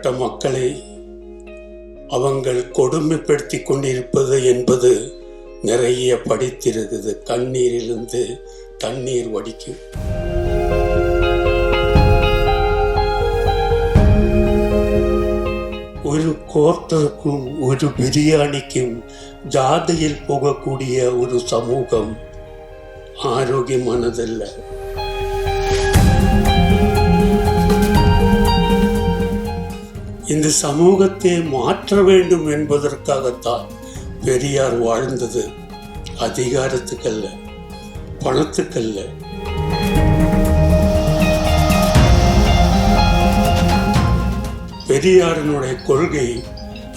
தாழ்த்தப்பட்ட மக்களை அவங்கள் கொடுமைப்படுத்தி கொண்டிருப்பது என்பது நிறைய படித்திருக்குது. கண்ணீரிலிருந்து தண்ணீர் வடிக்கும். ஒரு கோர்ட்டருக்கும் ஒரு பிரியாணிக்கும் ஜாதையில் போகக்கூடிய ஒரு சமூகம் ஆரோக்கியமானதல்ல இந்த சமூகத்தை மாற்ற வேண்டும் என்பதற்காகத்தான் பெரியார் வாழ்ந்தது. அதிகாரத்துக்கல்ல பணத்துக்கல்ல. பெரியாரினுடைய கொள்கை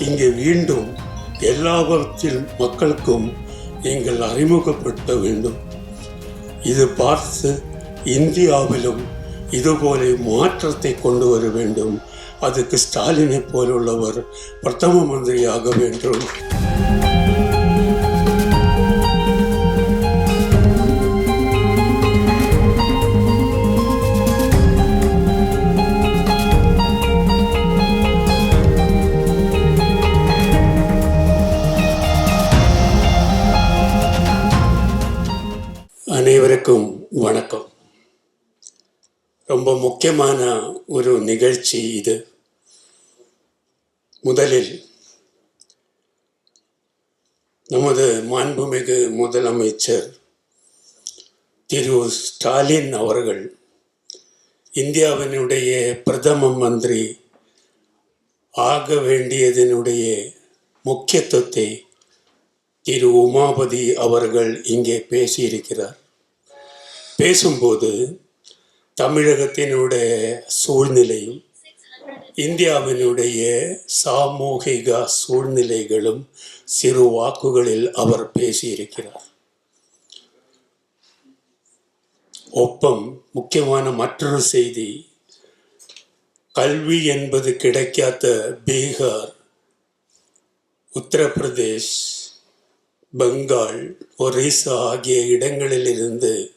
இங்கே மீண்டும் எல்லாவற்றில் மக்களுக்கும் நீங்கள் அறிமுகப்படுத்த வேண்டும். இது பார்த்து இந்தியாவிலும் இதுபோல மாற்றத்தை கொண்டு வர வேண்டும் அதுக்கு ஸ்டாலினை போலுள்ளவர் பிரதம மந்திரியாக வேண்டும். அனைவருக்கும் வணக்கம். ரொம்ப முக்கியமான ஒரு நிகழ்ச்சி இது. முதலில் நமது மாண்புமிகு முதலமைச்சர் திரு ஸ்டாலின் அவர்கள் இந்தியாவினுடைய பிரதம மந்திரி ஆக வேண்டியதனுடைய முக்கியத்துவத்தை திரு உமாபதி அவர்கள் இங்கே பேசியிருக்கிறார். பேசும்போது தமிழகத்தினுடைய சூழ்நிலையும் இந்தியாவினுடைய சாமூகிக சூழ்நிலைகளும் சிறு வாக்குகளில் அவர் பேசியிருக்கிறார். ஒப்பம் முக்கியமான மற்றொரு செய்தி கல்வி என்பது கிடைக்காத பீகார் உத்தரப்பிரதேஷ் பெங்கால் ஒரிசா ஆகிய இடங்களிலிருந்து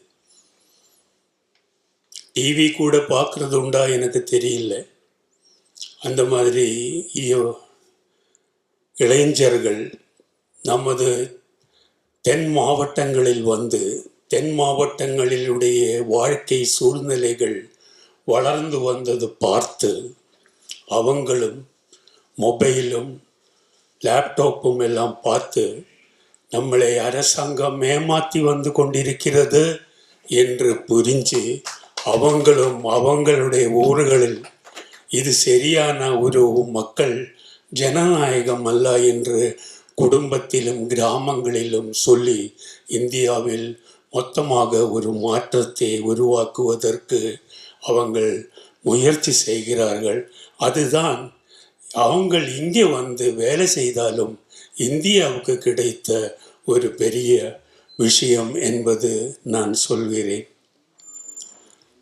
டிவி கூட பார்க்கறது உண்டா எனக்கு தெரியல. அந்த மாதிரி ஐயோ இளைஞர்கள் நமது தென் மாவட்டங்களில் வந்து தென் மாவட்டங்களிலுடைய வாழ்க்கை சூழ்நிலைகள் வளர்ந்து வந்தது பார்த்து அவங்களும் மொபைலும் லேப்டாப்பும் எல்லாம் பார்த்து நம்மளை அரசாங்கம் ஏமாற்றி வந்து கொண்டிருக்கிறது என்று புரிஞ்சு அவங்களும் அவங்களுடைய ஊர்களில் இது சரியான ஒரு மக்கள் ஜனநாயகம் அல்ல என்று குடும்பத்திலும் கிராமங்களிலும் சொல்லி இந்தியாவில் மொத்தமாக ஒரு மாற்றத்தை உருவாக்குவதற்கு அவங்கள் முயற்சி செய்கிறார்கள். அதுதான் அவங்கள் இங்கே வந்து வேலை செய்தாலும் இந்தியாவுக்கு கிடைத்த ஒரு பெரிய விஷயம் என்பது நான் சொல்கிறேன்.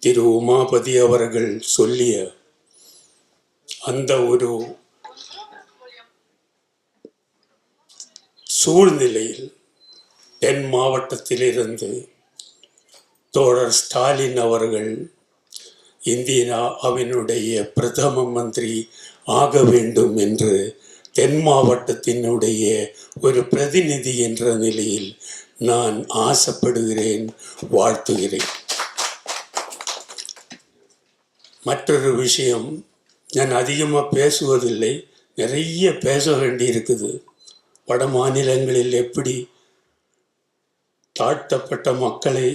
திரு உமாபதி அவர்கள் சொல்லிய அந்த ஒரு சூழ்நிலையில் தென் மாவட்டத்திலிருந்து தோழர் ஸ்டாலின் அவர்கள் இந்தியாவினுடைய பிரதம மந்திரி ஆக வேண்டும் என்று தென் மாவட்டத்தினுடைய ஒரு பிரதிநிதி என்ற நிலையில் நான் ஆசைப்படுகிறேன் வாழ்த்துகிறேன். மற்றொரு விஷயம் நான் அதிகமாக பேசுவதில்லை. நிறைய பேச வேண்டி இருக்குது வட மாநிலங்களில் எப்படி தாழ்த்தப்பட்ட மக்களை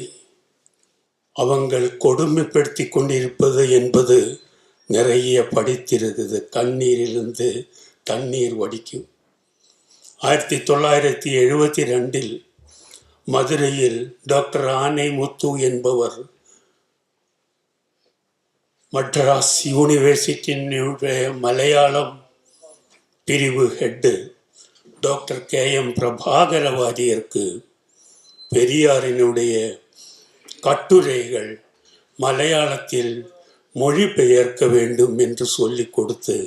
அவங்கள் கொடுமைப்படுத்தி கொண்டிருப்பது என்பது நிறைய படித்திருக்குது. கண்ணீரிலிருந்து தண்ணீர் வடிக்கும். ஆயிரத்தி தொள்ளாயிரத்தி எழுபத்தி ரெண்டில் மதுரையில் டாக்டர் ஆனை முத்து என்பவர் மட்ராஸ் யூனிவர்சிட்டியின் மலையாளம் பிரிவு head doctor K M Prabhakara வாரியருக்கு பெரியாரினுடைய கட்டுரைகள் மலையாளத்தில் மொழிபெயர்க்க வேண்டும் என்று சொல்லி கொடுத்து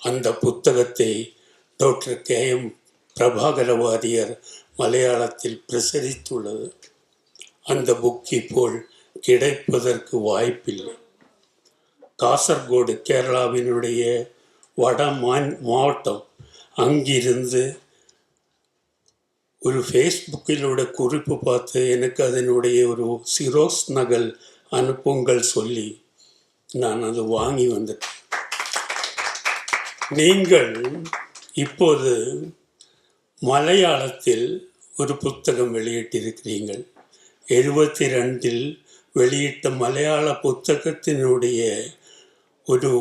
அந்த புத்தகத்தை doctor K M Prabhakara Warrier மலையாளத்தில் பிரசரித்துள்ளது. அந்த புக் இப்போல் கிடைப்பதற்கு வாய்ப்பில்லை. காசர்கோடு கேரளாவினுடைய வட மாவட்டம். அங்கிருந்து ஒரு ஃபேஸ்புக்கிலோட குறிப்பு பார்த்து எனக்கு அதனுடைய ஒரு சிரோஸ் நகல் அனுப்புங்கள் சொல்லி நான் அதை வாங்கி வந்துட்டேன். நீங்கள் இப்போது மலையாளத்தில் ஒரு புத்தகம் வெளியிட்டிருக்கிறீர்கள். எழுபத்தி ரெண்டில் வெளியிட்ட மலையாள புத்தகத்தினுடைய ஒரு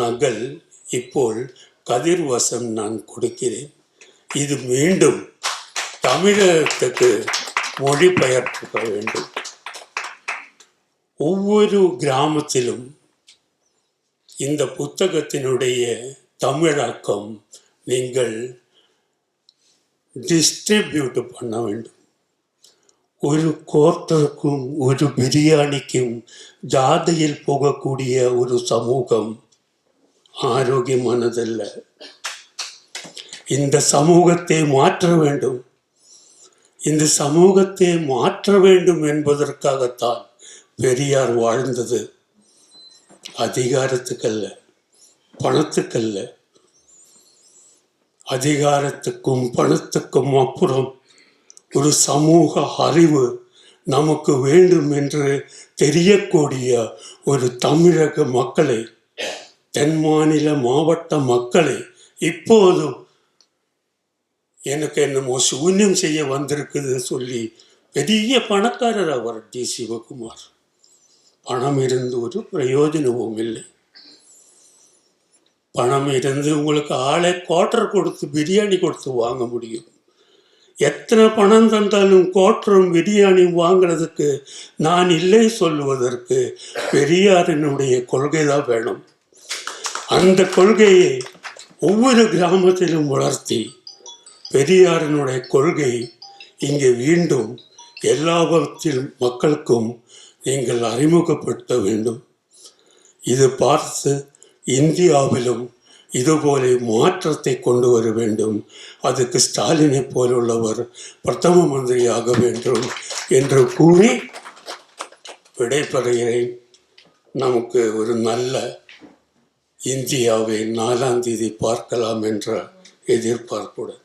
நகல் இப்போ கதிர்வசம் நான் கொடுக்கிறேன். இது மீண்டும் தமிழகத்துக்கு மொழிபெயர்க்க வேண்டும். ஒவ்வொரு கிராமத்திலும் இந்த புத்தகத்தினுடைய தமிழாக்கம் நீங்கள் டிஸ்ட்ரிபியூட் பண்ண வேண்டும். ஒரு கோர்ட்டருக்கும் ஒரு பிரியாணிக்கும் ஜாதையில் போகக்கூடிய ஒரு சமூகம் ஆரோக்கியமானதல்ல இந்த சமூகத்தை மாற்ற வேண்டும் இந்த சமூகத்தை மாற்ற வேண்டும் என்பதற்காகத்தான் பெரியார் வாழ்ந்தது அதிகாரத்துக்கல்ல பணத்துக்கல்ல அதிகாரத்துக்கும் பணத்துக்கும் அப்புறம் ஒரு சமூக அறிவு நமக்கு வேண்டும் என்று தெரியக்கூடிய ஒரு தமிழக மக்களை தென் மாநில மாவட்ட மக்களை இப்போதும் எனக்கு என்னமோ சூன்யம் செய்ய வந்திருக்குது சொல்லி பெரிய பணக்காரர் அவர் டி. சிவகுமார். பணம் இருந்து ஒரு பிரயோஜனமும் இல்லை. பணம் இருந்து உங்களுக்கு ஆளை குவார்டர் கொடுத்து பிரியாணி கொடுத்து வாங்க முடியும். எத்தனை பணம் தந்தாலும் கோட்டரும் பிரியாணியும் வாங்குறதுக்கு நான் இல்லை சொல்லுவதற்கு பெரியாரினுடைய கொள்கை தான் வேணும். அந்த கொள்கையை ஒவ்வொரு கிராமத்திலும் வளர்த்தி பெரியாரினுடைய கொள்கை இங்கே மீண்டும் எல்லாவற்றிலும் மக்களுக்கும் நீங்கள் அறிமுகப்படுத்த வேண்டும். இது பார்த்து இந்தியாவிலும் இதுபோல மாற்றத்தை கொண்டு வர வேண்டும். அதுக்கு ஸ்டாலினை போலுள்ளவர் பிரதம மந்திரியாக வேண்டும் என்று கூறி விடைபெறுகிறேன். நமக்கு ஒரு நல்ல இந்தியாவை நாலாம் தேதி பார்க்கலாம் என்ற எதிர்பார்ப்புடன்.